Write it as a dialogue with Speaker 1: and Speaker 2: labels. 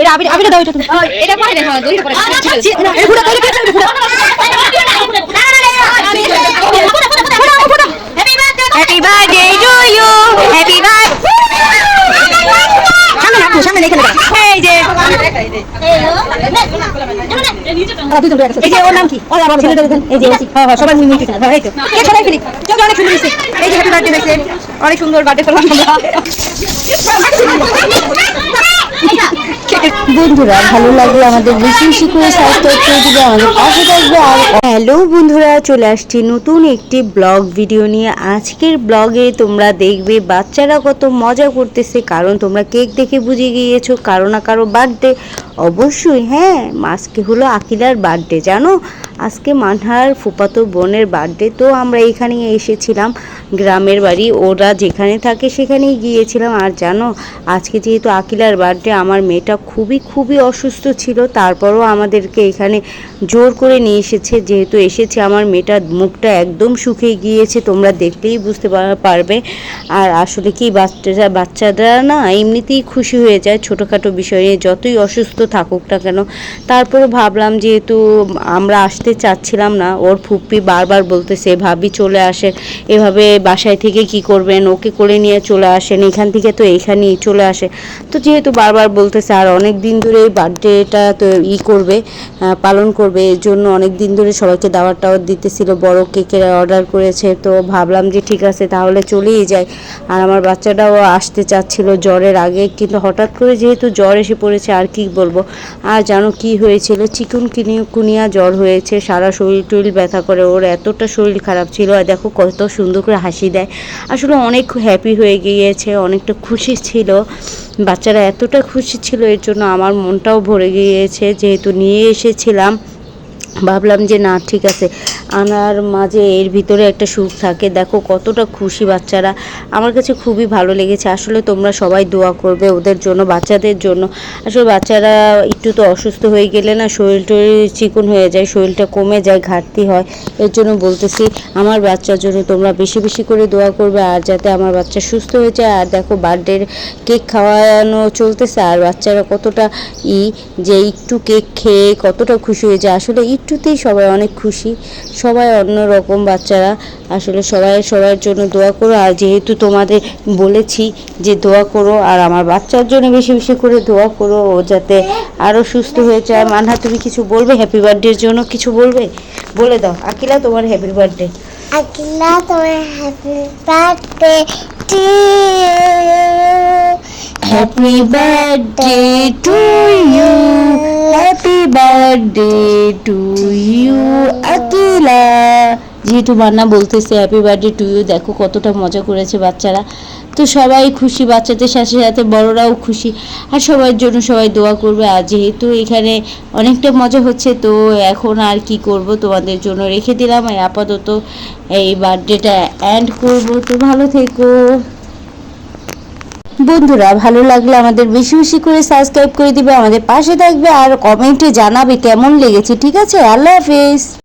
Speaker 1: এটা আবির আবির দাও এটা তুমি এটা পরে দেখো দইটা পরে এই ঘুরা দইটা কেটে ঘুরা happy birthday to you happy birthday সামনে লেখা এই যে। এই যে ওর নাম কি? ওর আবার দেখেন। এই যে হ্যাঁ হ্যাঁ সবাই মিলে মিলে হ্যাঁ এই তো। এই সবাই মিলে। কেউ অনেক সুন্দর হয়েছে এই যে হ্যাপি বার্থডে হয়েছে। অনেক সুন্দর বার্থডে করলাম
Speaker 2: বন্ধুরা, ভালো লাগলে আমাদের বেশি বেশি করে আর হ্যালো বন্ধুরা, চলে আসছি নতুন একটি ব্লগ ভিডিও নিয়ে। আজকের ব্লগে তোমরা দেখবে, বাচ্চারা কত মজা করতেছে। কারণ তোমরা কেক দেখে বুঝে গিয়েছো, কারও না কারও বার্থডে অবশ্যই হ্যাঁ। আজকে হলো আকিলার বার্থডে জানো? আজকে মানহার ফুপাতো বোনের বার্থডে তো আমরা এখানে এসেছিলাম গ্রামের বাড়ি। ওরা যেখানে থাকে সেখানেই গিয়েছিলাম। আর জানো, আজকে যেহেতু আকিলার বার্থডে আমার মেয়েটা খুবই খুবই অসুস্থ ছিল। তারপরও আমাদেরকে এখানে জোর করে নিয়ে এসেছে। যেহেতু এসেছে, আমার মেয়েটার মুখটা একদম শুকিয়ে গিয়েছে। তোমরা দেখলেই বুঝতে পারবে। আর আসলে কি বাচ্চারা বাচ্চারা না এমনিতেই খুশি হয়ে যায়। ছোটোখাটো বিষয়ে যতই অসুস্থ থাকুক না কেন। তারপরে ভাবলাম যেহেতু আমরা আসতে চাচ্ছিলাম না, ওর ফুপ্পি বারবার বলতেছে, ভাবি চলে আসেন এভাবে বাসায় থেকে কি করবেন? ওকে করে নিয়ে চলে আসেন, এখান থেকে তো এইখানেই চলে আসে। তো যেহেতু বারবার বলতেছে, আর অনেক দিন ধরে এই বার্থডেটা তো ই করবে পালন করবে, এর জন্য অনেক দিন ধরে সবাইকে দাওয়াত টাওয়াত দিতেছিল, বড় কেকের অর্ডার করেছে। তো ভাবলাম যে ঠিক আছে, তাহলে চলেই যাই। আর আমার বাচ্চাটাও আসতে চাচ্ছিল জ্বরের আগে, কিন্তু হঠাৎ করে যেহেতু জ্বর এসে পড়েছে, আর কি বলব? আর জানো কি হয়েছিল? চিকুন কুনিয়া জ্বর হয়েছে, সারা শরীর টরিল ব্যথা করে, ওর এতটা শরীর খারাপ ছিল, আর দেখো কত সুন্দর করে হাসি দেয়। আসলে অনেক হ্যাপি হয়ে গিয়েছে, অনেকটা খুশি ছিল। বাচ্চারা এতটা খুশি ছিল, এর জন্য আমার মনটাও ভরে গিয়েছে। যেহেতু নিয়ে এসেছিলাম, ভাবলাম যে না, ঠিক আছে। আনার মাঝে এর ভিতরে একটা সুখ থাকে। দেখো কতটা খুশি বাচ্চারা। আমার কাছে খুবই ভালো লেগেছে। আসলে তোমরা সবাই দোয়া করবে ওদের জন্য, বাচ্চাদের জন্য। আসলে বাচ্চারা একটু তো অসুস্থ হয়ে গেলে না শরীর টরীর চিকন হয়ে যায়, শরীরটা কমে যায়, ঘাটতি হয়। এর জন্য বলতেছি, আমার বাচ্চার জন্য তোমরা বেশি বেশি করে দোয়া করবে আর যাতে আমার বাচ্চা সুস্থ হয়ে যায়। আর দেখো বার্থডের কেক খাওয়ানো চলতেছে আর বাচ্চারা কতটা ই যে একটু কেক খেয়ে কতটা খুশি হয়ে যায়। আসলে একটুতেই সবাই অনেক খুশি। সবাই অন্য রকম বাচ্চারা। আসলে সবাই সবার জন্য দোয়া করো। আর যেহেতু তোমাদের বলেছি যে দোয়া করো আর আমার বাচ্চার জন্য বেশি বেশি করে দোয়া করো ও যাতে আরও সুস্থ হয়ে যায়। মানহা তুমি কিছু বলবে? হ্যাপি বার্থডের জন্য কিছু বলবে? বলে দাও। আকিলা তোমার হ্যাপি বার্থডে
Speaker 3: Akila, তোমার happy birthday to
Speaker 2: happy birthday to you happy birthday to you Akila যেহেতু মান্না বলতেছে হ্যাপি বার্থডে টু ইউ দেখো কতটা মজা করেছে বাচ্চারা। তো সবাই খুশি, বাচ্চাদের সাথে সাথে বড়রাও খুশি। আর সবার জন্য সবাই দোয়া করবে। আর যেহেতু এখানে অনেকটা মজা হচ্ছে, তো এখন আর কি করব তোমাদের জন্য রেখে দিলাম। আর আপাতত এই বার্থডেটা এন্ড করব। তো ভালো থেকো। বন্ধুরা, ভালো লাগলে আমাদের বেশি বেশি করে সাবস্ক্রাইব করে দিবে। আমাদের পাশে থাকবে আর কমেন্টে জানাবে কেমন লেগেছে, ঠিক আছে? আল্লাহ হাফেজ।